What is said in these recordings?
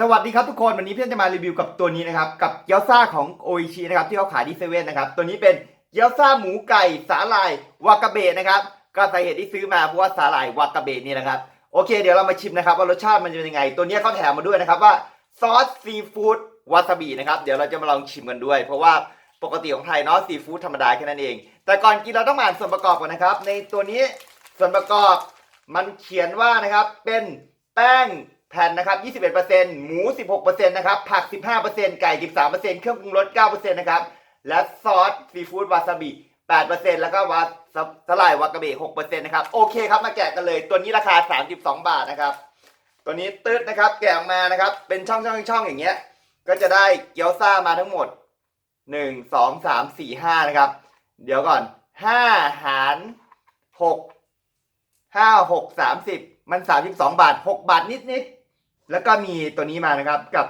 สวัสดีครับทุกคนวันนี้เพื่อนจะมารีวิวกับตัวนี้นะครับกับเกี๊ยวซ่าของโออิชินะครับที่เขาขายที่เซเว่นนะครับตัวนี้เป็นเกี๊ยวซ่าหมูไก่สาหร่ายวากาเบะนะครับก็สาเหตุที่ซื้อมาเพราะว่าสาหร่ายวากาเบะนี่นะครับโอเค เดี๋ยวเรามาชิมนะครับว่ารสชาติมันจะเป็นยังไง ตัวนี้เขาแถมมาด้วยนะครับว่าซอสซีฟู้ดวาซาบินะครับเดี๋ยวเราจะมาลองชิมกันด้วย เพราะว่าปกติของไทยเนาะซีฟู้ดธรรมดาแค่นั้นเอง แต่ก่อนกินเราต้องอ่านส่วนประกอบก่อนนะครับ ในตัวนี้ส่วนประกอบมันเขียนว่านะครับเป็นแป้ง แผ่นนะครับ21%หมู 16%นะครับผัก 15%ไก่ 13%เครื่องปรุงรส9%นะครับและซอสซีฟู้ดวาซาบิ8%แล้วก็วาสลายวากาเบะ6%นะครับโอเคครับมาแกะกันเลย ตัวนี้ราคา 32 บาทนะครับ ตัวนี้ตืดนะครับแกะออกมานะครับ เป็นช่องช่องช่องอย่างเงี้ย ก็จะได้เกี๊ยวซ่ามาทั้งหมด 1 2 3 4 5 นะครับ เดี๋ยวก่อน 5 หาร6ห้าหกสามสิบมันสามสิบสองบาทหกบาทนิดนิดๆ แล้วก็มีตัวนี้มานะครับกับ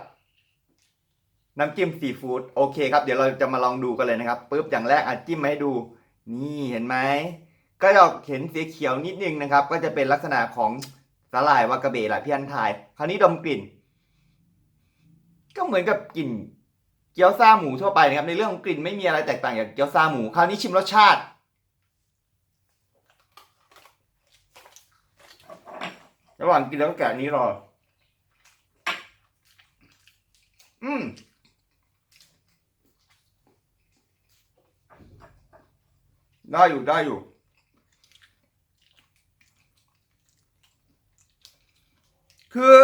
น้ำจิ้มซีฟู้ดโอเคครับเดี๋ยวเราจะมาลองดูกันเลยนะครับปุ๊บอย่างแรกอะจิ้มมาให้ดู นี่เห็นไหมก็จะเห็นสีเขียวนิดนึงนะครับ ก็จะเป็นลักษณะของสาหร่ายวากาเบะแหละพี่อันทาย คราวนี้ดมกลิ่น ก็เหมือนกับกลิ่นเกี๊ยวซ่าหมูทั่วไปนะครับ ในเรื่องของกลิ่นไม่มีอะไรแตกต่างจากเกี๊ยวซ่าหมู คราวนี้ชิมรสชาติ ระหว่างกินแล้วก็แกะนี้รอ อืมได้อยู่ได้อยู่ คือ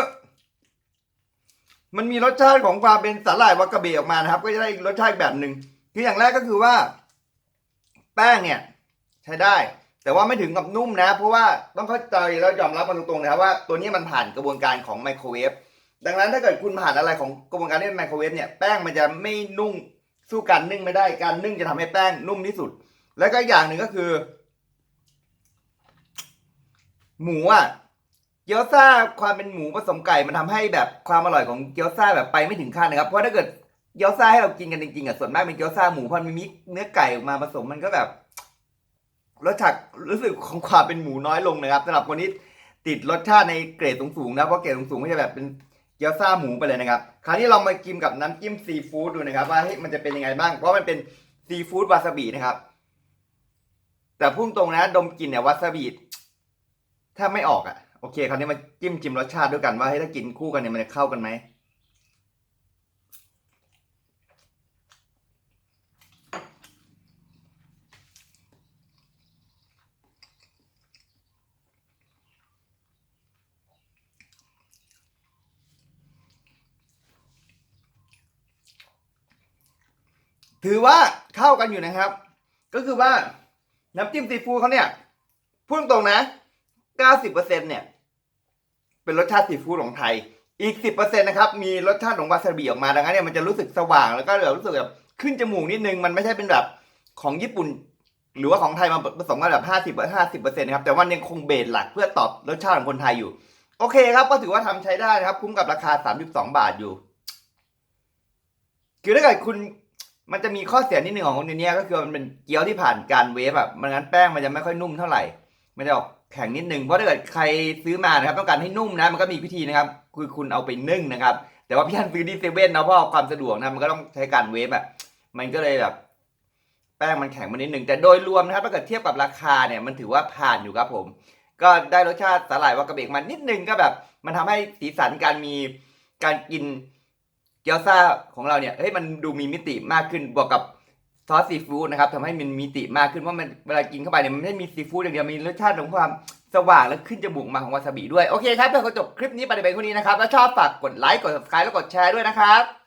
มันมีรสชาติของความเป็นสาหร่ายวากาเบออกมานะครับ ก็จะได้รสชาติแบบหนึ่งคืออย่างแรกก็คือว่า แป้งเนี่ย ใช้ได้ แต่ว่าไม่ถึงกับนุ่มนะ เพราะว่าต้องเข้าใจแล้วยอมรับมันตรงๆนะครับว่าตัวนี้มันผ่านกระบวนการของไมโครเวฟ ดังนั้นถ้าเกิดคุณผ่านอะไรของกระบวนการที่เป็นไมโครเวฟเนี่ยแป้งมันจะไม่นุ่มสู้การนึ่งไม่ได้การนึ่งจะทำให้แป้งนุ่มที่สุด แล้วก็อย่างหนึ่งก็คือ หมูอะเกี๊ยวซ่าความเป็นหมูผสมไก่มันทำให้แบบความอร่อยของเกี๊ยวซ่าแบบไปไม่ถึงขั้นนะครับเพราะถ้าเกิดเกี๊ยวซ่าให้เรากินกันจริงๆอะส่วนมากเป็นเกี๊ยวซ่าหมูพราะมันมีเนื้อไก่ออกมาผสมมันก็แบบรสชาติรู้สึกของความเป็นหมูน้อยลงนะครับสำหรับคนที่ติดรสชาติในเกรดสูงๆนะเพราะเกรดสูงๆก็จะแบบเป็น กี๊ยวซ่าหมูไปเลยนะครับ คราวนี้เรามากินกับน้ำจิ้มซีฟู้ดดูนะครับ ว่าเฮ้ยมันจะเป็นยังไงบ้าง เพราะมันเป็นซีฟู้ดวาซาบินะครับ แต่พุ่งตรงนะดมกลิ่นเนี่ยวาซาบิถ้าไม่ออกอะ โอเค คราวนี้มาจิ้มจิ้มรสชาติด้วยกันว่าให้ยถ้ากินคู่กันเนี่ยมันจะเข้ากันไหม ถือว่าเข้ากันอยู่นะครับ ก็คือว่าน้ำจิ้มซีฟู้ดเขาเนี่ยพูดตรงนะ 90%เนี่ยเป็นรสชาติซีฟู้ดของไทย อีก 10%นะครับมีรสชาติของวาซาบิออกมาดังนั้นเนี่ยมันจะรู้สึกสว่างแล้วก็แบบรู้สึกแบบขึ้นจมูกนิดนึงมันไม่ใช่เป็นแบบของญี่ปุ่น หรือว่าของไทยมาผสมกันแบบ 50 50 นะครับ แต่ว่ายังคงเบสหลักเพื่อตอบรสชาติของคนไทยอยู่ โอเคครับ ก็ถือว่าทำใช้ได้นะครับ คุ้มกับราคา 32 บาทอยู่ คือถ้าเกิดคุณ มันจะมีข้อเสียนิดหนึ่งของคนนี้ก็คือมันเป็นเกี๊ยวที่ผ่านการเวฟแบบมันงั้นแป้งมันจะไม่ค่อยนุ่มเท่าไหร่ มันจะออกแข็งนิดนึงเพราะถ้าเกิดใครซื้อมานะครับต้องการให้นุ่มนะมันก็มีวิธีนะครับ คือคุณเอาไปนึ่งนะครับ แต่ว่าพี่อันซื้อที่เซเว่นนะเพราะความสะดวกนะมันก็ต้องใช้การเวฟแบบมันก็เลยแบบแป้งมันแข็งมานิดนึงแต่โดยรวมนะครับถ้าเกิดเทียบกับราคาเนี่ยมันถือว่าผ่านอยู่ครับผม ก็ได้รสชาติสาหร่ายวากาเบกมานิดนึงก็แบบ มันทำให้สีสันการมีการกิน เกี๊ยวซ่าของเราเนี่ยเฮ้ยมันดูมีมิติมากขึ้นบวกกับซอสซีฟู้ดนะครับทำให้มันมีมิติมากขึ้นเพราะมันเวลากินเข้าไปเนี่ยมันไม่ได้มีซีฟู้ดอย่างเดียวมีรสชาติของความสว่างและขึ้นจมูกมาของวาซาบิด้วย โอเคครับเพื่อจบคลิปนี้ไปในเบรกนี้นะครับถ้าชอบฝากกดไลค์กด subscribe แล้วกดแชร์ด้วยนะครับ